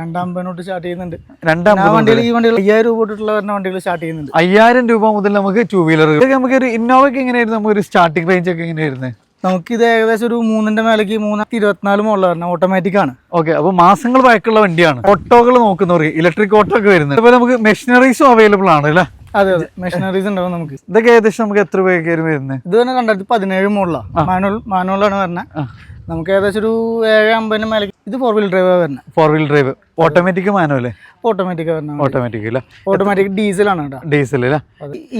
രണ്ടാം തൊട്ട് സ്റ്റാർട്ട് ചെയ്യുന്നുണ്ട്. രണ്ടാം വണ്ടികൾ ഈ വണ്ടികൾ അയ്യായിരം രൂപ തൊട്ടുള്ള വരുന്ന വണ്ടികൾ സ്റ്റാർട്ട് ചെയ്യുന്നുണ്ട്. അയ്യായിരം രൂപ മുതൽ നമുക്ക് ടൂ വീലർ നമുക്ക് ഒരു ഇന്നോവയ്ക്ക് എങ്ങനെയായിരുന്നു? നമുക്ക് ഒരു സ്റ്റാർട്ടിംഗ് റേഞ്ച് ഒക്കെ എങ്ങനെയായിരുന്നു? നമുക്ക് ഇത് ഏകദേശം ഒരു മൂന്നിന്റെ മേലേക്ക് മൂന്നായിരത്തി ഇരുപത്തിനാല് മുകളിൽ വരണം. ഓട്ടോമാറ്റിക് ആണ്. ഓക്കെ അപ്പൊ മാസങ്ങൾ പഴക്കുള്ള വണ്ടിയാണ്. ഓട്ടോകൾ നോക്കുന്നവർക്ക് ഇലക്ട്രിക് ഓട്ടോ ഒക്കെ വരുന്നത്. അതുപോലെ നമുക്ക് മെഷീനറീസും അവൈലബിൾ ആണ് അല്ലേ? അതെ അതെ. മെഷീനറീസ് ഉണ്ടാവും നമുക്ക്. ഇതൊക്കെ ഏകദേശം നമുക്ക് എത്ര രൂപയൊക്കെ വരുന്നത്? ഇത് തന്നെ രണ്ടായിരത്തി പതിനേഴ് മുകളിലാണ് മാനുവൽ മാനുവലാണ് വരുന്നത് നമുക്ക് ഏകദേശം ഒരു ഏഴ് അമ്പതിന് മേലേക്ക് ഇത് ഫോർ വീൽ ഡ്രൈവ് വരുന്നത് ഫോർ വീൽ ഡ്രൈവ് ഓട്ടോമാറ്റിക് മാനുവല്ലേ? ഓട്ടോമാറ്റിക് വരുന്നത് ഓട്ടോമാറ്റിക് അല്ല ഓട്ടോമാറ്റിക് ഡീസലാണ് കേട്ടോ. ഡീസൽ അല്ലേ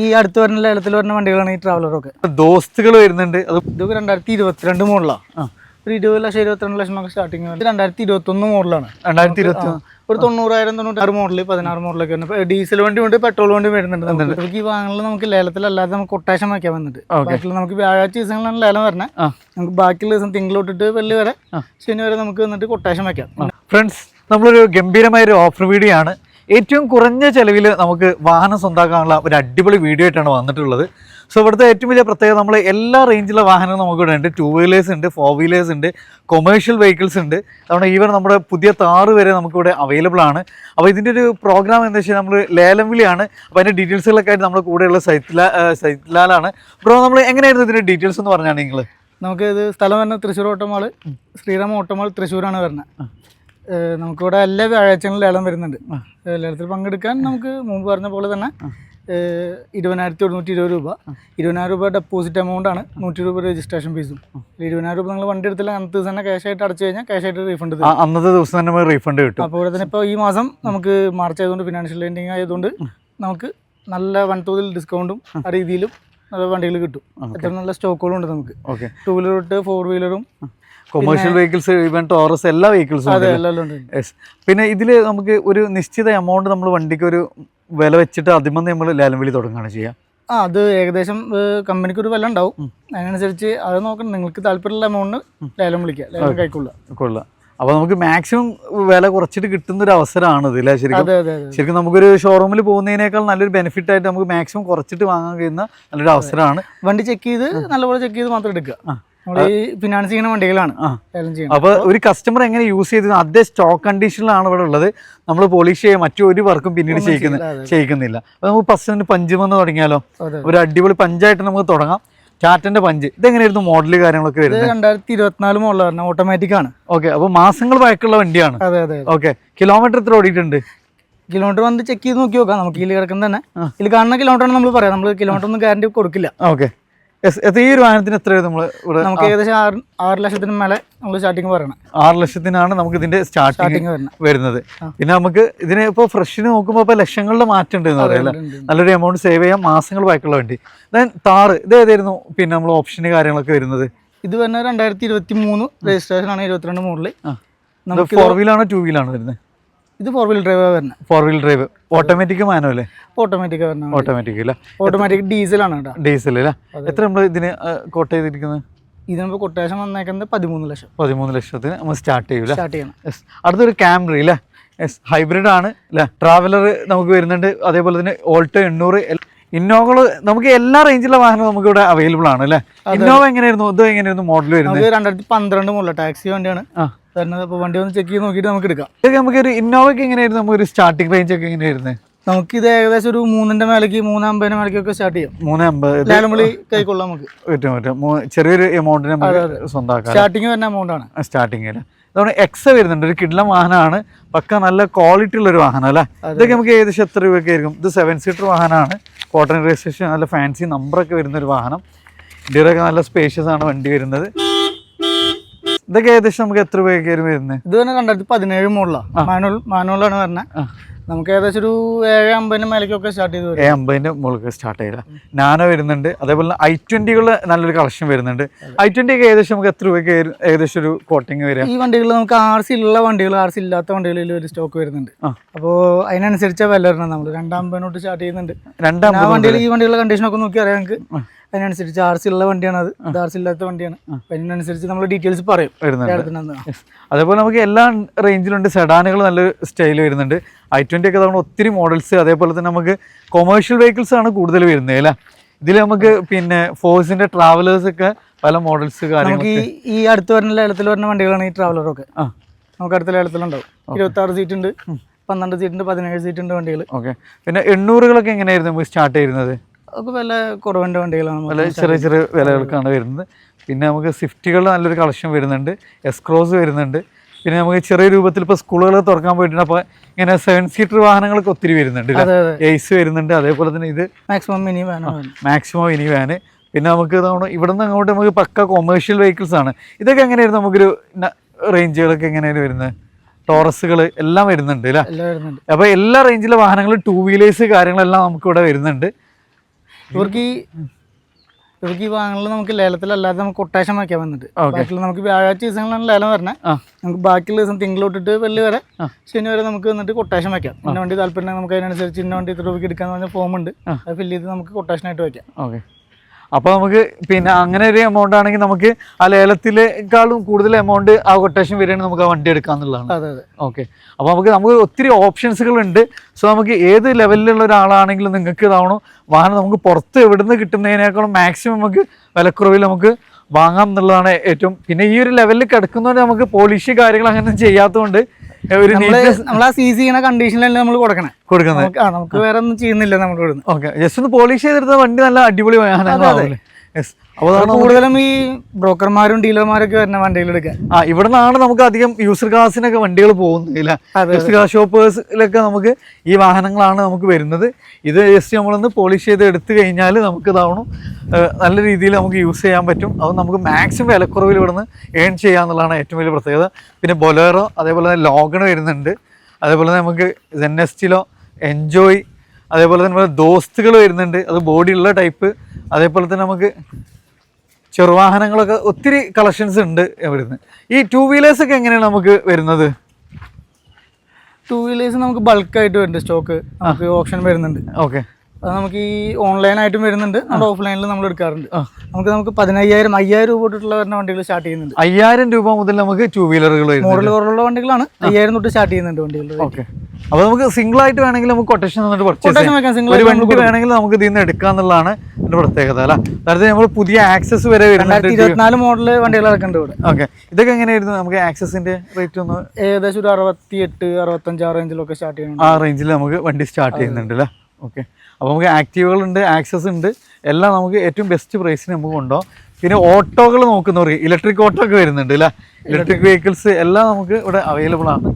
ഈ അടുത്ത് വരുന്ന ലേലത്തിൽ വരുന്ന വണ്ടികളാണ് ഈ ട്രാവലറൊക്കെ ദോസ്തുകൾ വരുന്നുണ്ട്. അത് ഇതൊക്കെ രണ്ടായിരത്തി ഇരുപത്തിരണ്ട് മോഡലാണ് ഒരു ഇരുപത് ലക്ഷം ഇരുപത്തിരണ്ട് ലക്ഷം ഒക്കെ സ്റ്റാർട്ടിങ് രണ്ടായിരത്തി ഇരുപത്തി ഒന്ന് മോഡലാണ് രണ്ടായിരത്തി ഇരുപത്തി ഒരു തൊണ്ണൂറായിരം തൊണ്ണൂറ്റാറ് മോഡൽ പതിനാറ് മോഡലൊക്കെ വരുന്നത് ഡീസൽ വണ്ടി ഉണ്ട് പെട്രോൾ വണ്ടി വരുന്നുണ്ട് നമുക്ക്. ഈ വാങ്ങലിൽ നമുക്ക് ലേലത്തിലല്ലാതെ നമുക്ക് കൊട്ടേഷൻ വയ്ക്കാൻ വന്നിട്ട്. നമുക്ക് വ്യാഴാഴ്ച ദിവസങ്ങളിലാണ് ലേലം വരണേ. നമുക്ക് ബാക്കിയുള്ള ദിവസം തിങ്കൾ തൊട്ടിട്ട് വെള്ളി വരെ ശനി വരെ നമുക്ക് വന്നിട്ട് കൊട്ടേഷൻ വയ്ക്കാം. ഫ്രണ്ട്സ് നമ്മളൊരു ഗംഭീരമായ ഒരു ഓഫർ വീഡിയോ ആണ്. ഏറ്റവും കുറഞ്ഞ ചെലവിൽ നമുക്ക് വാഹനം സ്വന്തമാക്കാനുള്ള ഒരു അടിപൊളി വീഡിയോ ആയിട്ടാണ് വന്നിട്ടുള്ളത്. സോ ഇവിടുത്തെ ഏറ്റവും വലിയ പ്രത്യേകത നമ്മൾ എല്ലാ റേഞ്ചിലെ വാഹനങ്ങളും നമുക്ക് ഇവിടെ ഉണ്ട്. ടൂ വീലേഴ്സ് ഉണ്ട് ഫോർ വീലേഴ്സ് ഉണ്ട് കൊമേഴ്ഷ്യൽ വെഹിക്കിൾസ് ഉണ്ട്. അതുകൊണ്ട് ഈവൻ നമ്മുടെ പുതിയ താറ് വരെ നമുക്കിവിടെ അവൈലബിൾ ആണ്. അപ്പോൾ ഇതിന്റെ ഒരു പ്രോഗ്രാം എന്താ വെച്ചാൽ നമ്മൾ ലേലം വിളിയാണ് അപ്പോൾ അതിന്റെ ഡീറ്റെയിൽസുകളൊക്കെ ആയിട്ട് നമ്മുടെ കൂടെയുള്ള സൈത്ലാ സൈത്ലാലാണ് ബ്രോ നമ്മൾ എങ്ങനെയായിരുന്നു ഇതിന്റെ ഡീറ്റെയിൽസ് എന്ന് പറഞ്ഞാണ് നിങ്ങൾ നമുക്ക് ഇത് സ്ഥലം വരുന്നത് തൃശ്ശൂർ ഓട്ടോമാൾ ശ്രീരാമ ഓട്ടോമാൾ തൃശ്ശൂരാണ് വരുന്നത് നമുക്കിവിടെ എല്ലാ വ്യാഴാഴ്ചകളിലും ലേലം വരുന്നുണ്ട്. ലേലത്തിൽ പങ്കെടുക്കാൻ നമുക്ക് മുമ്പ് പറഞ്ഞ പോലെ തന്നെ ഇരുപതിനായിരത്തി ഒരുന്നൂറ്റി ഇരുപത് രൂപ. ഇരുപതിനായിരം രൂപ ഡെപ്പോസിറ്റ് എമൗണ്ട് ആണ്. നൂറ്റി രൂപ രജിസ്ട്രേഷൻ ഫീസും ഇരുപതിനായിരം രൂപ നിങ്ങൾ വണ്ടി എടുത്തില്ല അന്നത്തെ ദിവസം തന്നെ ക്യാഷ് ആയിട്ട് അടച്ചു കഴിഞ്ഞാൽ ക്യാഷ് ആയിട്ട് റീഫണ്ട് അന്നത്തെ ദിവസം തന്നെ റീഫണ്ട് കിട്ടും. അപ്പോൾ ഇവിടെ തന്നെ ഇപ്പോൾ ഈ മാസം നമുക്ക് മാർച്ച് ആയതുകൊണ്ട് ഫിനാൻഷ്യൽ ലെൻഡിങ് ആയതുകൊണ്ട് നമുക്ക് നല്ല വൻതോതിൽ ഡിസ്കൗണ്ടും ആ. രീതിയിലും നല്ല വണ്ടികൾ കിട്ടും. അത്ര നല്ല സ്റ്റോക്കുകളും ഉണ്ട് നമുക്ക്. ഓക്കെ. ടൂ വീലർ തൊട്ട് ഫോർ വീലറും കൊമേഴ്ഷ്യൽ വെഹിക്കിൾസ് ഈവൻ ടോറസ് എല്ലാ വെഹിക്കിൾസും അതെ എല്ലാം ഉണ്ട്. യെസ് പിന്നെ ഇതിൽ നമുക്ക് ഒരു നിശ്ചിത എമൗണ്ട് നമ്മൾ വണ്ടിക്ക് ഒരു വില വെച്ചിട്ട് അതിമന്ന് നമ്മൾ ലേലം വിളി തുടങ്ങുകയാണ് ചെയ്യുക. ആ അത് ഏകദേശം കമ്പനിക്ക് ഒരു വില ഉണ്ടാവും. അതിനനുസരിച്ച് അത് നോക്കണം. നിങ്ങൾക്ക് താല്പര്യമുള്ള എമൗണ്ട് ലേലം വിളിക്കുക. ലേലം കൈക്കൊള്ളുക. കൊള്ളാം അപ്പോൾ നമുക്ക് മാക്സിമം വില കുറച്ചിട്ട് കിട്ടുന്ന ഒരു അവസരമാണ് ഇതില്ല ശരിക്കും ശരിക്കും നമുക്കൊരു ഷോറൂമിൽ പോകുന്നതിനേക്കാൾ നല്ലൊരു ബെനിഫിറ്റ് ആയിട്ട് നമുക്ക് മാക്സിമം കുറച്ചിട്ട് വാങ്ങാൻ കഴിയുന്ന നല്ലൊരു അവസരമാണ്. വണ്ടി ചെക്ക് ചെയ്ത് നല്ലപോലെ ചെക്ക് ചെയ്ത് മാത്രം എടുക്കുക. ഫിനാൻസ് ചെയ്യുന്ന വണ്ടികളാണ്. അപ്പൊ ഒരു കസ്റ്റമർ എങ്ങനെ യൂസ് ചെയ്ത് അതേ സ്റ്റോക്ക് കണ്ടീഷനിലാണ് ഇവിടെ ഉള്ളത് നമ്മൾ പോളിഷ് ചെയ്യുക മറ്റൊരു വർക്കും പിന്നീട് ചെയ്യിക്കുന്ന ചെയ്യിക്കുന്നില്ല. അപ്പോൾ നമുക്ക് ഫസ്റ്റ് പഞ്ചുമെന്ന് തുടങ്ങിയാലോ? ഒരു അടിപൊളി പഞ്ചായിട്ട് നമുക്ക് തുടങ്ങാം. ടാറ്റന്റെ പഞ്ച് ഇതെങ്ങനെയായിരുന്നു മോഡൽ കാര്യങ്ങളൊക്കെ വരുന്നത്? രണ്ടായിരത്തി ഇരുപത്തിനാല് മോഡൽ പറഞ്ഞാൽ ഓട്ടോമാറ്റിക് ആണ്. ഓക്കെ അപ്പൊ മാസങ്ങൾ പഴക്കമുള്ള വണ്ടിയാണ്. അതെ അതെ ഓക്കെ കിലോമീറ്റർ എത്ര ഓടിയിട്ടുണ്ട്? കിലോമീറ്റർ വന്ന് ചെക്ക് ചെയ്ത് നോക്കി നോക്കാം. നമുക്ക് ഇതിൽ കിടക്കുന്ന തന്നെ. ഇതിൽ കാണുന്ന കിലോമീറ്റർ ആണ് നമ്മൾ പറയാം. നമ്മൾ കിലോമീറ്റർ ഒന്നും ഗ്യാരണ്ടി കൊടുക്കില്ല. ഓക്കെ ഈ ഒരു വാഹനത്തിന് എത്ര നമ്മൾ ഇവിടെ? നമുക്ക് ഏകദേശം ആറ് ആറ് ലക്ഷത്തിന് മേലെ നമ്മൾ സ്റ്റാർട്ടിങ് പറയണം ആറ് ലക്ഷത്തിനാണ് നമുക്ക് ഇതിന്റെ സ്റ്റാർട്ടിങ് വരുന്നത്. പിന്നെ നമുക്ക് ഇതിനെ ഇപ്പോൾ ഫ്രഷിന് നോക്കുമ്പോൾ ഇപ്പോൾ ലക്ഷങ്ങളുടെ മാറ്റം ഉണ്ട് എന്ന് പറയാം. നല്ലൊരു എമൗണ്ട് സേവ് ചെയ്യാൻ മാസങ്ങൾ ബാക്കിയുള്ള വേണ്ടി. ദെൻ താറ് ഇത് ഏതായിരുന്നു പിന്നെ നമ്മൾ ഓപ്ഷന് കാര്യങ്ങളൊക്കെ വരുന്നത്? ഇത് വരുന്ന രണ്ടായിരത്തി ഇരുപത്തി മൂന്ന് രജിസ്ട്രേഷൻ ആണ് ഇരുപത്തിരണ്ട് മോഡൽ ഫോർ വീലാണോ ടൂ വീലാണോ വരുന്നത്? ഇത് ഫോർ വീൽ ഡ്രൈവ് വരുന്നത് ഫോർ വീൽ ഡ്രൈവ് ഓട്ടോമാറ്റിക് മാനുവല്ലേ? ഓട്ടോമാറ്റിക് വരുന്നത് ഓട്ടോമാറ്റിക് അല്ല ഓട്ടോമാറ്റിക് ഡീസലാണ് കേട്ടോ. ഡീസൽ അല്ലേ എത്ര നമ്മൾ ഇതിന് കോട്ട് ചെയ്തിരിക്കുന്നത്? ഇതിനിപ്പോൾ കൊട്ടേഷൻ വന്നേക്കുന്നത് പതിമൂന്ന് ലക്ഷം. പതിമൂന്ന് ലക്ഷത്തിന് നമ്മൾ സ്റ്റാർട്ട് ചെയ്യൂല സ്റ്റാർട്ട് ചെയ്യണം. അടുത്തൊരു ക്യാമറി അല്ലേ യെസ് ഹൈബ്രിഡ് ആണ് അല്ലേ ട്രാവലർ നമുക്ക് വരുന്നുണ്ട്. അതേപോലെ തന്നെ ഓൾട്ടോ എണ്ണൂറ്. ഇന്നോവകൾ നമുക്ക് എല്ലാ റേഞ്ചിലുള്ള വാഹനം നമുക്ക് ഇവിടെ അവൈലബിൾ ആണ് അല്ലേ ഇന്നോവ എങ്ങനെയായിരുന്നു? ഇത് എങ്ങനെയായിരുന്നു മോഡൽ വരുന്നത്? നമുക്ക് രണ്ടായിരത്തി പന്ത്രണ്ട് മുതലുള്ള ടാക്സി വണ്ടിയാണ്. വരുന്നത് വണ്ടി ഒന്ന് ചെക്ക് ചെയ്ത് നോക്കിയിട്ട് നമുക്ക് എടുക്കാം. ഇതൊക്കെ നമുക്ക് ഒരു ഇന്നോവയ്ക്ക് എങ്ങനെയായിരുന്നു നമുക്ക് ഒരു സ്റ്റാർട്ടിംഗ് റേഞ്ച് ഒക്കെ എങ്ങനെയായിരുന്നു? നമുക്ക് ഇത് ഏകദേശം ഒരു മൂന്നിന്റെ മേലേക്ക് മൂന്നമ്പതിന് മേലേക്കൊക്കെ സ്റ്റാർട്ട് ചെയ്യാം. മൂന്ന് അമ്പത് കൈക്കൊള്ളാം നമുക്ക്. പറ്റും പറ്റും. ചെറിയൊരു എമൗണ്ടിന് നമുക്ക് സ്വന്തമാക്കാം സ്റ്റാർട്ടിങ് വരുന്ന എമൗണ്ട് ആണ്. സ്റ്റാർട്ടിങ്ങിൽ അതുകൊണ്ട് എക്സ് വരുന്നുണ്ട് ഒരു കിഡ്ല വാഹനമാണ്. പക്ക നല്ല ക്വാളിറ്റി ഉള്ള ഒരു വാഹനം അല്ലേ? ഇതൊക്കെ നമുക്ക് ഏകദേശം എത്ര രൂപയൊക്കെ ആയിരിക്കും? ഇത് സെവൻ സീറ്റർ വാഹനമാണ്. കോട്ടൺ രജിസ്ട്രേഷൻ നല്ല ഫാൻസി നമ്പറൊക്കെ വരുന്ന ഒരു വാഹനം. ഇന്ത്യയിലൊക്കെ നല്ല സ്പേഷ്യസ് ആണ് വണ്ടി വരുന്നത്. ഇതൊക്കെ ഏകദേശം നമുക്ക് എത്ര രൂപയൊക്കെ ആയിരുന്നു വരുന്നത് ഇത് തന്നെ രണ്ടായിരത്തി പതിനേഴ് മുകളിലാണ് മാനുവൽ മാനുവലാണ് വരുന്നത് നമുക്ക് ഏകദേശം ഒരു ഏഴ് അമ്പതിന് മേലേക്കൊക്കെ സ്റ്റാർട്ട് ചെയ്തു ഏഴ് അമ്പതിന്റെ മുകളിൽ സ്റ്റാർട്ട് ചെയ്ത നാനോ വരുന്നുണ്ട്. അതേപോലെ ഐ ട്വന്റികൾ നല്ലൊരു കളക്ഷൻ വരുന്നുണ്ട്. ഐ ട്വന്റി ഒക്കെ ഏകദേശം നമുക്ക് എത്ര രൂപയ്ക്ക് ഏകദേശം ഒരു കോട്ടിങ് വരിക ഈ വണ്ടികൾ നമുക്ക് ആർ സി ഉള്ള വണ്ടികൾ ആർ സി ഇല്ലാത്ത വണ്ടികളിൽ ഒരു സ്റ്റോക്ക് വരുന്നുണ്ട്. അപ്പോൾ അതിനനുസരിച്ച വില വരണം നമ്മൾ രണ്ടാം അമ്പതിനോട്ട് സ്റ്റാർട്ട് ചെയ്യുന്നുണ്ട്. രണ്ടാം വണ്ടികൾ ഈ വണ്ടികളുടെ കണ്ടീഷനൊക്കെ നോക്കി അറിയാം നമുക്ക്. അതിനനുസരിച്ച് ആർ സി ഉള്ള വണ്ടിയാണ് അത്. ആർ സി ഇല്ലാത്ത വണ്ടിയാണ്. അതിനനുസരിച്ച് നമ്മൾ ഡീറ്റെയിൽസ് പറയും. അതേപോലെ നമുക്ക് എല്ലാ റേഞ്ചിലുണ്ട് സെഡാനുകൾ നല്ല സ്റ്റൈൽ വരുന്നുണ്ട്. ഐ ട്വന്റി ഒക്കെ തവണ ഒത്തിരി മോഡൽസ് അതേപോലെ തന്നെ നമുക്ക് കൊമേഴ്ഷ്യൽ വെഹിക്കിൾസ് ആണ് കൂടുതൽ വരുന്നത് അല്ലേ? ഇതിൽ നമുക്ക് പിന്നെ ഫോഴ്സിന്റെ ട്രാവലേഴ്സ് ഒക്കെ പല മോഡൽസ് നമുക്ക് ഈ അടുത്ത് വരുന്ന ലേലത്തിൽ വരുന്ന വണ്ടികളാണ് ഈ ട്രാവലറൊക്കെ ഒക്കെ. നമുക്ക് അടുത്ത ലേലത്തിലുണ്ടാവും. ഇരുപത്തി ആറ് സീറ്റ് ഉണ്ട് പന്ത്രണ്ട് സീറ്റ് ഉണ്ട് പതിനേഴ് സീറ്റ് ഉണ്ട് വണ്ടികൾ ഓക്കെ. പിന്നെ എണ്ണൂറുകളൊക്കെ എങ്ങനെയായിരുന്നു നമുക്ക് സ്റ്റാർട്ട് ചെയ്യുന്നത്? അതൊക്കെ വില കുറവിന്റെ വണ്ടികളാണ് വില ചെറിയ ചെറിയ വിലകൾക്കാണ് വരുന്നത്. പിന്നെ നമുക്ക് സ്വിഫ്റ്റുകൾ നല്ലൊരു കളക്ഷൻ വരുന്നുണ്ട്. എസ്ക്രോസ് വരുന്നുണ്ട്. പിന്നെ നമുക്ക് ചെറിയ രൂപത്തിൽ ഇപ്പോൾ സ്കൂളുകൾ തുറക്കാൻ പോയിട്ടുണ്ട്. അപ്പോൾ ഇങ്ങനെ സെവൻ സീറ്റർ വാഹനങ്ങളൊക്കെ ഒത്തിരി വരുന്നുണ്ട് അതെ അതെ. എയ്സ് വരുന്നുണ്ട്. അതേപോലെ തന്നെ ഇത് maximum mini van maximum mini van പിന്നെ നമുക്ക് ഇവിടെ നിന്ന് അങ്ങോട്ട് നമുക്ക് പക്ക കൊമേഴ്ഷ്യൽ വെഹിക്കിൾസ് ആണ്. ഇതൊക്കെ എങ്ങനെയായിരുന്നു? നമുക്കൊരു റേഞ്ചുകളൊക്കെ എങ്ങനെയാണ് വരുന്നത്? ടോറസുകൾ എല്ലാം വരുന്നുണ്ട് അല്ലേ അപ്പോൾ എല്ലാ റേഞ്ചിലെ വാഹനങ്ങളും ടൂ വീലേഴ്സ് കാര്യങ്ങളെല്ലാം നമുക്ക് ഇവിടെ വരുന്നുണ്ട്. ഇവർക്ക് ഈ ഇവർക്ക് ഈ വാഹനങ്ങൾ നമുക്ക് ലേലത്തിലല്ലാതെ നമുക്ക് കൊട്ടേഷൻ വയ്ക്കാൻ വന്നിട്ട്. ബാക്കിയുള്ള നമുക്ക് വ്യാഴാഴ്ച ദിവസങ്ങളാണ് ലേലം വരണേ. നമുക്ക് ബാക്കിയുള്ള ദിവസം തിങ്കളോട്ടിട്ട് വെള്ളി വരെ. ശനി വരെ നമുക്ക് വന്നിട്ട് കൊട്ടേഷൻ വയ്ക്കാം. ഇന്ന വണ്ടി താല്പര്യം നമുക്ക് അതിനനുസരിച്ച് ഇന്ന വണ്ടി ഇത്ര രൂപയ്ക്ക് എടുക്കാന്ന് പറഞ്ഞ ഫോം ഉണ്ട് അത് ഫില്ല് ചെയ്ത് നമുക്ക് കൊട്ടേഷനായിട്ട് വയ്ക്കാം. ഓക്കെ. അപ്പോൾ നമുക്ക് പിന്നെ അങ്ങനെ ഒരു എമൗണ്ട് ആണെങ്കിൽ നമുക്ക് ആ ലേലത്തിലേക്കാളും കൂടുതൽ എമൗണ്ട് ആ കൊട്ടേഷൻ വരികയാണെങ്കിൽ നമുക്ക് ആ വണ്ടി എടുക്കാന്നുള്ളതാണ്. അതെ അതെ. ഓക്കെ അപ്പോൾ നമുക്ക് നമുക്ക് ഒത്തിരി ഓപ്ഷൻസുകൾ ഉണ്ട്. സോ നമുക്ക് ഏത് ലെവലിലുള്ള ഒരാളാണെങ്കിലും നിങ്ങൾക്ക് ഇതാവണം. വാഹനം നമുക്ക് പുറത്ത് എവിടുന്ന് കിട്ടുന്നതിനേക്കാളും മാക്സിമം നമുക്ക് വിലക്കുറവിൽ നമുക്ക് വാങ്ങാം എന്നുള്ളതാണ് ഏറ്റവും. പിന്നെ ഈ ഒരു ലെവലിൽ കിടക്കുന്നതുകൊണ്ട് നമുക്ക് പോളിഷ് കാര്യങ്ങൾ അങ്ങനെ ചെയ്യാത്തതുകൊണ്ട് ഒരു നമ്മൾ ആ സി സി ചെയ്യണ കണ്ടീഷനിലല്ലേ നമ്മൾ കൊടുക്കണേ? കൊടുക്കുന്നത്. നമുക്ക് വേറെ ഒന്നും ചെയ്യുന്നില്ല നമ്മൾ ഇവിടുന്ന്. ഓക്കെ. ജസ്റ്റ് ഒന്ന് പോളിഷ് ചെയ്തെടുത്ത വണ്ടി നല്ല അടിപൊളി വാഹനങ്ങളാവും യെസ് അപ്പോൾ കൂടുതലും ഈ ബ്രോക്കർമാരും ഡീലർമാരൊക്കെ വരുന്ന വണ്ടികൾ എടുക്കാൻ ആ ഇവിടെ നിന്നാണ് നമുക്ക് അധികം യൂസർ കാസിനൊക്കെ വണ്ടികൾ പോകുന്നില്ല യൂസർ കാർ ഷോപ്പേഴ്സിലൊക്കെ നമുക്ക് ഈ വാഹനങ്ങളാണ് നമുക്ക് വരുന്നത്. ഇത് ജസ്റ്റ് നമ്മളൊന്ന് പോളിഷ് ചെയ്ത് എടുത്തു കഴിഞ്ഞാൽ നമുക്ക് ഇതാവണം. നല്ല രീതിയിൽ നമുക്ക് യൂസ് ചെയ്യാൻ പറ്റും. അത് നമുക്ക് മാക്സിമം വിലക്കുറവിൽ ഇവിടുന്ന് ഏൺ ചെയ്യാന്നുള്ളതാണ് ഏറ്റവും വലിയ പ്രത്യേകത. പിന്നെ ബൊലേറോ അതേപോലെ തന്നെ ലോഗൺ വരുന്നുണ്ട്. അതേപോലെ തന്നെ നമുക്ക് സെന്നസ്റ്റിലോ എൻജോയ് അതേപോലെ തന്നെ ദോസ്തുകൾ വരുന്നുണ്ട്. അത് ബോഡിയുള്ള ടൈപ്പ് അതേപോലെ തന്നെ നമുക്ക് ചെറുവാഹനങ്ങളൊക്കെ ഒത്തിരി കളക്ഷൻസ് ഉണ്ട് ഇവിടുന്ന്. ഈ ടൂ വീലേഴ്സ് ഒക്കെ എങ്ങനെയാണ് നമുക്ക് വരുന്നത്? ടൂ വീലേഴ്സ് നമുക്ക് ബൾക്കായിട്ട് വരുന്നുണ്ട് സ്റ്റോക്ക് നമുക്ക് ഓപ്ഷൻ വരുന്നുണ്ട്. ഓക്കെ അത് നമുക്ക് ഈ ഓൺലൈനായിട്ടും വരുന്നുണ്ട്. നമ്മുടെ ഓഫ്ലൈനിൽ നമ്മൾ എടുക്കാറുണ്ട്. നമുക്ക് നമുക്ക് പതിനയ്യായിരം അയ്യായിരം രൂപ തൊട്ടുള്ള വരുന്ന വണ്ടികൾ സ്റ്റാർട്ട് ചെയ്യുന്നുണ്ട്. അയ്യായിരം രൂപ മുതൽ നമുക്ക് ടൂ വീലറുകൾ മോഡൽ കുറവുള്ള വണ്ടികളാണ്. അയ്യായിരം തൊട്ട് സ്റ്റാർട്ട് ചെയ്യുന്നുണ്ട് വണ്ടികൾ ഓക്കെ അപ്പോൾ നമുക്ക് സിംഗിൾ ആയിട്ട് വേണമെങ്കിൽ നമുക്ക് കൊട്ടേഷൻ തന്നിട്ട് പർച്ചേസ് ഒരു വണ്ടി വേണമെങ്കിൽ നമുക്ക് ഇതിൽ നിന്ന് എടുക്കാന്നുള്ളതാണ് എന്റെ പ്രത്യേകത അല്ല? അതായത് നമ്മൾ പുതിയ ആക്സസ് വരെ ഇരുപത്തിനാല് മോഡൽ വണ്ടികൾ ഇറക്കുന്നുണ്ട് ഇവിടെ. ഓക്കെ ഇതൊക്കെ എങ്ങനെയായിരുന്നു നമുക്ക് ആക്സസിന്റെ റേറ്റ് ഒന്ന്? ഏകദേശം ഒരു അറുപത്തി എട്ട് അറുപത്തഞ്ച് ആ റേഞ്ചിലൊക്കെ സ്റ്റാർട്ട് ചെയ്യുന്നുണ്ട്. ആ റേഞ്ചിൽ നമുക്ക് വണ്ടി സ്റ്റാർട്ട് ചെയ്യുന്നുണ്ട് അല്ലേ? ഓക്കെ അപ്പോൾ നമുക്ക് ആക്റ്റീവുകളുണ്ട് ആക്സസ് ഉണ്ട്. എല്ലാം നമുക്ക് ഏറ്റവും ബെസ്റ്റ് പ്രൈസിന് നമുക്ക് കൊണ്ടുപോകാം. പിന്നെ ഓട്ടോകൾ നോക്കുന്നവർ ഇലക്ട്രിക് ഓട്ടോ ഒക്കെ വരുന്നുണ്ട് അല്ലേ? ഇലക്ട്രിക് വെഹിക്കിൾസ് എല്ലാം നമുക്ക് ഇവിടെ അവൈലബിൾ ആണ്.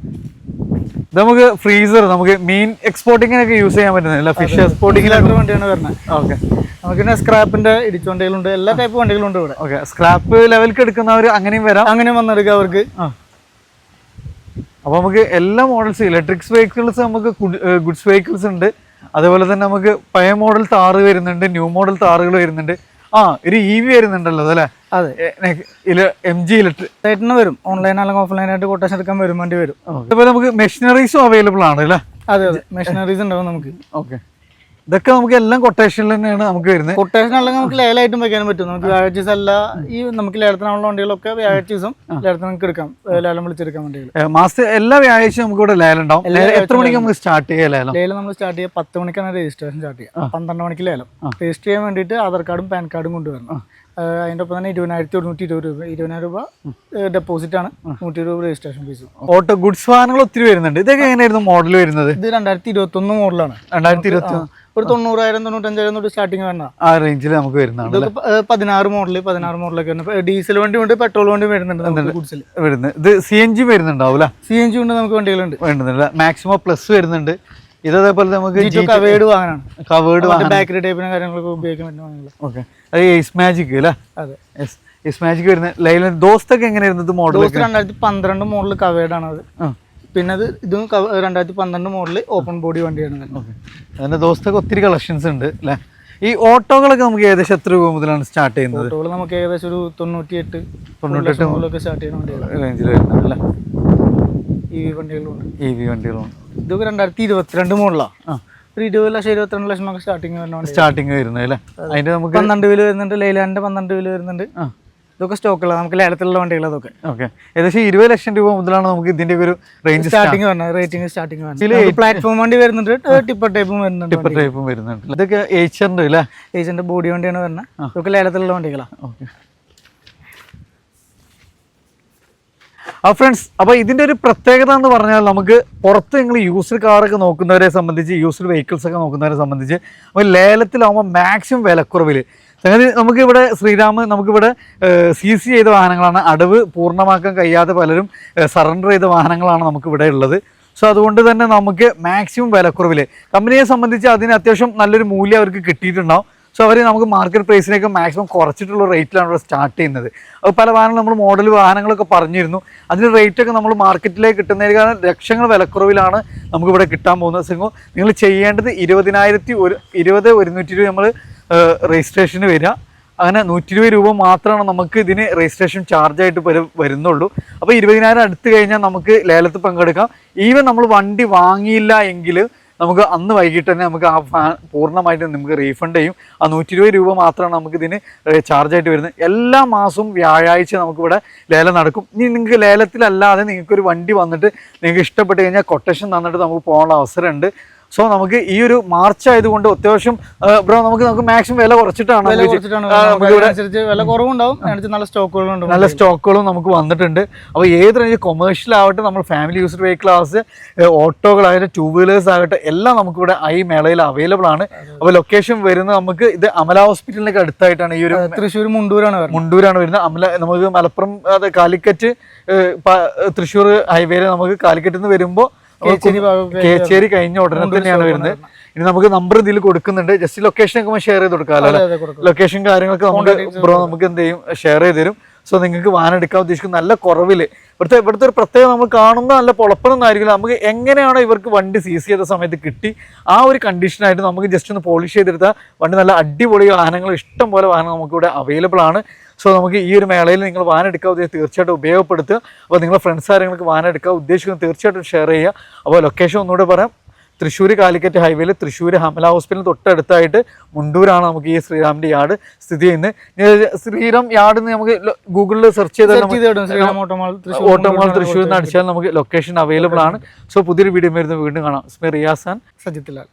ഇത് നമുക്ക് ഫ്രീസർ നമുക്ക് മീൻ എക്സ്പോർട്ടിങ്ങിനൊക്കെ യൂസ് ചെയ്യാൻ പറ്റുന്നില്ല ഫിഷ് എക്സ്പോർട്ടിങ്ങിനൊക്കെ വണ്ടിയാണ് വരുന്നത്. ഓക്കെ നമുക്ക് പിന്നെ സ്ക്രാപ്പിന്റെ ഇടിച്ചു വണ്ടികളുണ്ട് എല്ലാ ടൈപ്പ് വണ്ടികളുണ്ട് ഇവിടെ. ഓക്കെ സ്ക്രാപ്പ് ലെവലിൽ എടുക്കുന്നവർ അങ്ങനെയും വരാം. അങ്ങനെയും വന്നെടുക്കാം അവർക്ക്. അപ്പോൾ നമുക്ക് എല്ലാ മോഡൽസും ഇലക്ട്രിക്സ് വെഹിക്കിൾസ് നമുക്ക് ഗുഡ്സ് വെഹിക്കിൾസ് ഉണ്ട്. അതേപോലെ തന്നെ നമുക്ക് പഴയ മോഡൽ താറ് വരുന്നുണ്ട് ന്യൂ മോഡൽ താറുകൾ വരുന്നുണ്ട്. ആ ഒരു ഇ വി വരുന്നുണ്ടല്ലോ അതല്ലേ? അതെ. എം ജി ഇലക്ട്രിക് വരും. ഓൺലൈൻ അല്ലെങ്കിൽ ഓഫ്ലൈൻ ആയിട്ട് കൊട്ടേഷൻ എടുക്കാൻ വരും വണ്ടി വരും. അതേപോലെ നമുക്ക് മെഷീനറീസും അവൈലബിൾ ആണ് അല്ലേ? അതെ അതെ. മെഷീനറീസ് ഉണ്ടാവും നമുക്ക്. ഓക്കെ. ഇതൊക്കെ നമുക്ക് എല്ലാം കൊട്ടേഷനിൽ തന്നെയാണ് നമുക്ക് വരുന്നത്. കൊട്ടേഷൻ അല്ലെങ്കിൽ നമുക്ക് ലേലായിട്ടും വെക്കാനും പറ്റും. നമുക്ക് വ്യാഴാഴ്ച ദിവസം അല്ല ഈ നമുക്ക് ലേലത്തിനുള്ള വണ്ടികളൊക്കെ വ്യാഴാഴ്ച ദിവസം ലേലത്തിന് നമുക്ക് എടുക്കാം. ലേലം വിളിച്ചെടുക്കാൻ വണ്ടികൾ. മാസത്തെ എല്ലാ വ്യാഴാഴ്ചയും നമുക്ക് ഇവിടെ ലേലം ഉണ്ടാവും. എത്ര മണിക്ക് നമുക്ക് സ്റ്റാർട്ട് ചെയ്യാം ലേലം? ലേലം നമ്മൾ സ്റ്റാർട്ട് ചെയ്യുക പത്ത് മണിക്കാണ് രജിസ്ട്രേഷൻ സ്റ്റാർട്ട് ചെയ്യുക പന്ത്രണ്ട് മണിക്ക് ലേലം. രജിസ്റ്റർ ചെയ്യാൻ വേണ്ടിയിട്ട് ആധാർ കാർഡും പാൻ കാർഡും കൊണ്ടുവരണം. അതിന്റെ ഒപ്പം തന്നെ ഇരുപതിനായിരത്തി ഒരുന്നൂറ്റി ഇരുപത് രൂപ ഇരുപതിനായിരം രൂപ ഡെപ്പോസിറ്റ് ആണ്. നൂറ്റി ഇരുപത് രൂപ രജിസ്ട്രേഷൻ ഫീസ് ഓട്ടോ ഗുഡ്സ് വാഹനങ്ങൾ ഒത്തിരി വരുന്നുണ്ട്. ഇതൊക്കെ എങ്ങനെയായിരുന്നു മോഡൽ വരുന്നത്? ഇത് രണ്ടായിരത്തി ഇരുപത്തി ഒന്ന് മോഡലാണ് രണ്ടായിരത്തി ഇരുപത്തി ഒരു തൊണ്ണൂറായിരം തൊണ്ണൂറ്റഞ്ചായിരം തൊട്ട് സ്റ്റാർട്ടിങ് വരണ ആ റേഞ്ചിൽ നമുക്ക് വരുന്നതാണ് പതിനാറ് മോഡൽ പതിനാറ് മോഡലൊക്കെ വരുന്നത് ഡീസൽ വണ്ടി ഉണ്ട് പെട്രോൾ വണ്ടി വരുന്നുണ്ട് ഗുഡ്സിൽ വരുന്നത് ഇത് സി എൻ ജി വരുന്നുണ്ടാവില്ല സി എൻ ജി ഉണ്ട് നമുക്ക് വണ്ടികളുണ്ട്. വേണ്ടുന്നില്ല മാക്സിമം പ്ലസ് വരുന്നുണ്ട്. ഇത് അതേപോലെ നമുക്ക് കവേഡ് വാഹനമാണ്. കവേർഡ് ബാക്കറി ടൈപ്പിനും കാര്യങ്ങളൊക്കെ ഉപയോഗിക്കാൻ പറ്റുന്ന ഓക്കെ അത് എയ്സ് മാജിക് അല്ലേ? അതെ. എയ്സ് മാജിക് വരുന്ന ലൈലൻ ദോസ്തൊക്കെ എങ്ങനെയായിരുന്നു ഇത് മോഡൽ രണ്ടായിരത്തി പന്ത്രണ്ട് മോഡൽ കവേഡാണ് ആണ് അത് പിന്നെ അത് ഇതും രണ്ടായിരത്തി പന്ത്രണ്ട് മോഡൽ ഓപ്പൺ ബോഡി വണ്ടിയാണ് അതിന്റെ ദോസ്തൊക്കെ ഒത്തിരി കളക്ഷൻസ് ഉണ്ട് അല്ലേ? ഈ ഓട്ടോകളൊക്കെ നമുക്ക് ഏകദേശം എത്ര രൂപ മുതലാണ് സ്റ്റാർട്ട് ചെയ്യുന്നത്? ഓട്ടോകൾ നമുക്ക് ഏകദേശം ഒരു തൊണ്ണൂറ്റി എട്ട് തൊണ്ണൂറ്റെട്ട് മുതലൊക്കെ സ്റ്റാർട്ട് ചെയ്യുന്ന വണ്ടികൾ റേഞ്ചിൽ വരുന്നത് അല്ലേ? ഈ വണ്ടികളുണ്ട്. E V വണ്ടികളുണ്ട്. ഇതൊക്കെ രണ്ടായിരത്തി ഇരുപത്തിരണ്ട് മോഡലാണ് ആ. ഒരു ഇരുപത് ലക്ഷം ഇരുപത്തിരണ്ട് ലക്ഷം ഒക്കെ സ്റ്റാർട്ടിങ് വരുന്നത് സ്റ്റാർട്ടിങ് വരുന്നത് അല്ലേ? അതിന്റെ നമുക്ക് പന്ത്രണ്ട് വില വരുന്നുണ്ട് ലൈലാൻഡിന്റെ പന്ത്രണ്ട് വില വരുന്നുണ്ട്. ഇതൊക്കെ സ്റ്റോക്കുള്ള നമുക്ക് ലേലത്തിലുള്ള വണ്ടികൾ അതൊക്കെ ഓക്കെ ഏകദേശം ഇരുപത് ലക്ഷം രൂപ മുതലാണ് നമുക്ക് ഇതിന്റെ ഒരു റേഞ്ച് സ്റ്റാർട്ടിങ് വരുന്നത് റേറ്റിംഗ് സ്റ്റാർട്ടിങ് വരുന്നത് പ്ലാറ്റ്ഫോം വണ്ടി വരുന്നുണ്ട് ടിപ്പർ ടൈപ്പും വരുന്നുണ്ട് ടിപ്പർ ടൈപ്പും വരുന്നുണ്ട്. ഇതൊക്കെ ഏച്ചറിന്റെ അല്ലേ? ഏച്ചറിന്റെ ബോഡി വണ്ടിയാണ് വരുന്നത് ഇതൊക്കെ ലേലത്തിലുള്ള വണ്ടികളാണ് ഓക്കെ ആ ഫ്രണ്ട്സ് അപ്പോൾ ഇതിന്റെ ഒരു പ്രത്യേകത എന്ന് പറഞ്ഞാൽ നമുക്ക് പുറത്ത് നിങ്ങൾ യൂസ്ഡ് കാറൊക്കെ നോക്കുന്നവരെ സംബന്ധിച്ച് യൂസ്ഡ് വെഹിക്കിൾസ് ഒക്കെ നോക്കുന്നവരെ സംബന്ധിച്ച് അപ്പോൾ ലേലത്തിലാവുമ്പോൾ മാക്സിമം വിലക്കുറവിൽ സംഗതി നമുക്കിവിടെ ശ്രീരാമ് നമുക്കിവിടെ സി സി ചെയ്ത വാഹനങ്ങളാണ്. അടവ് പൂർണമാക്കാൻ കഴിയാതെ പലരും സറണ്ടർ ചെയ്ത വാഹനങ്ങളാണ് നമുക്കിവിടെ ഉള്ളത്. സോ അതുകൊണ്ട് തന്നെ നമുക്ക് മാക്സിമം വിലക്കുറവിൽ കമ്പനിയെ സംബന്ധിച്ച് അതിന് അത്യാവശ്യം നല്ലൊരു മൂല്യം അവർക്ക് കിട്ടിയിട്ടുണ്ടാവും. സോ അവർ നമുക്ക് മാർക്കറ്റ് പ്രൈസിനൊക്കെ മാക്സിമം കുറച്ചിട്ടുള്ള റേറ്റിലാണ് ഇവിടെ സ്റ്റാർട്ട് ചെയ്യുന്നത്. അപ്പോൾ പല വാഹനങ്ങൾ നമ്മൾ മോഡൽ വാഹനങ്ങളൊക്കെ പറഞ്ഞിരുന്നു. അതിന് റേറ്റൊക്കെ നമ്മൾ മാർക്കറ്റിലേക്ക് കിട്ടുന്നതിന് കാരണം ലക്ഷങ്ങൾ വിലക്കുറവിലാണ് നമുക്കിവിടെ കിട്ടാൻ പോകുന്നത്. സിംഗോ നിങ്ങൾ ചെയ്യേണ്ടത് ഇരുപതിനായിരത്തി ഒരു ഇരുപത് ഒരുന്നൂറ്റി രൂപ നമ്മൾ രജിസ്ട്രേഷന് വരിക. അങ്ങനെ നൂറ്റി ഇരുപത് രൂപ മാത്രമാണ് നമുക്ക് ഇതിന് രജിസ്ട്രേഷൻ ചാർജായിട്ട് വരുന്നുള്ളൂ. അപ്പോൾ ഇരുപതിനായിരം അടുത്ത് കഴിഞ്ഞാൽ നമുക്ക് ലേലത്തിൽ പങ്കെടുക്കാം. ഈവൻ നമ്മൾ വണ്ടി വാങ്ങിയില്ല എങ്കിൽ നമുക്ക് അന്ന് വൈകിട്ട് തന്നെ നമുക്ക് ആ പൂർണമായിട്ട് നമുക്ക് റീഫണ്ട് ചെയ്യും. ആ നൂറ്റി ഇരുപത് രൂപ മാത്രമാണ് നമുക്ക് ഇതിന് ചാർജായിട്ട് വരുന്നത്. എല്ലാ മാസവും വ്യാഴാഴ്ച നമുക്കിവിടെ ലേലം നടക്കും. ഇനി നിങ്ങൾക്ക് ലേലത്തിലല്ലാതെ നിങ്ങൾക്കൊരു വണ്ടി വന്നിട്ട് നിങ്ങൾക്ക് ഇഷ്ടപ്പെട്ട് കഴിഞ്ഞാൽ കൊട്ടേഷൻ തന്നിട്ട് നമുക്ക് പോകാനുള്ള അവസരമുണ്ട്. സോ നമുക്ക് ഈ ഒരു മാർച്ച് ആയതുകൊണ്ട് അത്യാവശ്യം ബ്രോ നമുക്ക് നമുക്ക് മാക്സിമം വില കുറച്ചിട്ടാണ് വില കുറവുണ്ടാവും. നല്ല സ്റ്റോക്കുകളുണ്ട് നല്ല സ്റ്റോക്കുകളും നമുക്ക് വന്നിട്ടുണ്ട്. അപ്പോൾ ഏത് റേഞ്ച് കൊമേഴ്ഷ്യൽ ആവട്ടെ നമ്മൾ ഫാമിലി യൂസ്ഡ് വെഹിക്കിൾ ആവട്ടെ ഓട്ടോകളാകട്ടെ ടൂ വീലേഴ്സ് ആകട്ടെ എല്ലാം നമുക്കിവിടെ ഈ മേളയിൽ അവൈലബിൾ ആണ്. അപ്പോൾ ലൊക്കേഷൻ വരുന്നത് നമുക്ക് ഇത് അമല ഹോസ്പിറ്റലിനൊക്കെ അടുത്തായിട്ടാണ് ഈ ഒരു തൃശ്ശൂർ മുണ്ടൂരാണ് മുണ്ടൂരാണ് വരുന്നത്. അമല നമുക്ക് മലപ്പുറം അത് കാലിക്കറ്റ് തൃശ്ശൂർ ഹൈവേയിൽ നമുക്ക് കാലിക്കറ്റ് നിന്ന് വരുമ്പോൾ കേച്ചേരി കഴിഞ്ഞ ഉടനെ തന്നെയാണ് വരുന്നത്. ഇനി നമുക്ക് നമ്പർ ഇതിൽ കൊടുക്കുന്നുണ്ട്. ജസ്റ്റ് ലൊക്കേഷൻ ഒക്കെ ഷെയർ ചെയ്ത് കൊടുക്കാമല്ലോ. ലൊക്കേഷൻ കാര്യങ്ങളൊക്കെ നമുക്ക് ബ്രോ നമുക്ക് എന്ത് ചെയ്യും? ഷെയർ ചെയ്ത് തരും. സോ നിങ്ങൾക്ക് വാഹനം എടുക്കാൻ ഉദ്ദേശിക്കുന്ന നല്ല കുറവിൽ ഇവിടുത്തെ ഇവിടുത്തെ ഒരു പ്രത്യേകത നമ്മൾ കാണുന്ന നല്ല പൊളപ്പനൊന്നും ആയിരിക്കില്ല. നമുക്ക് എങ്ങനെയാണോ ഇവർക്ക് വണ്ടി സീസ് ചെയ്ത സമയത്ത് കിട്ടി ആ ഒരു കണ്ടീഷനായിട്ട് നമുക്ക് ജസ്റ്റ് ഒന്ന് പോളിഷ് ചെയ്തെടുത്താൽ വണ്ടി നല്ല അടിപൊളി വാഹനങ്ങൾ ഇഷ്ടം പോലെ വാഹനം നമുക്കിവിടെ അവൈലബിൾ ആണ്. സോ നമുക്ക് ഈ ഒരു മേളയിൽ നിങ്ങൾ വാഹനം എടുക്കാൻ ഉദ്ദേശിച്ച് തീർച്ചയായിട്ടും ഉപയോഗപ്പെടുത്തുക. അപ്പോൾ നിങ്ങളുടെ ഫ്രണ്ട്സ് ആരെങ്കിലും വാഹനം എടുക്കാൻ ഉദ്ദേശിക്കുന്നത് തീർച്ചയായിട്ടും ഷെയർ ചെയ്യുക. അപ്പോൾ ലൊക്കേഷൻ ഒന്നുകൂടെ പറയാം. തൃശ്ശൂർ കാലിക്കറ്റ് ഹൈവേയിൽ തൃശ്ശൂർ ഹമല ഹോസ്പിറ്റലിന് തൊട്ടടുത്തായിട്ട് മുണ്ടൂരാണ് നമുക്ക് ഈ ശ്രീരാമിന്റെ യാർഡ് സ്ഥിതി ചെയ്യുന്നത്. ശ്രീരാം ശ്രീറാം യാർഡ് നമുക്ക് ഗൂഗിളിൽ സെർച്ച് ചെയ്താൽ ഓട്ടോമാൾ തൃശ്ശൂർ എന്ന് അടിച്ചാൽ നമുക്ക് ലൊക്കേഷൻ അവൈലബിൾ ആണ്. സോ പുതിയൊരു വീഡിയോ വരുന്ന വീണ്ടും കാണാം. സ്മി റിയാസാൻ. സജിത്തിലാൽ.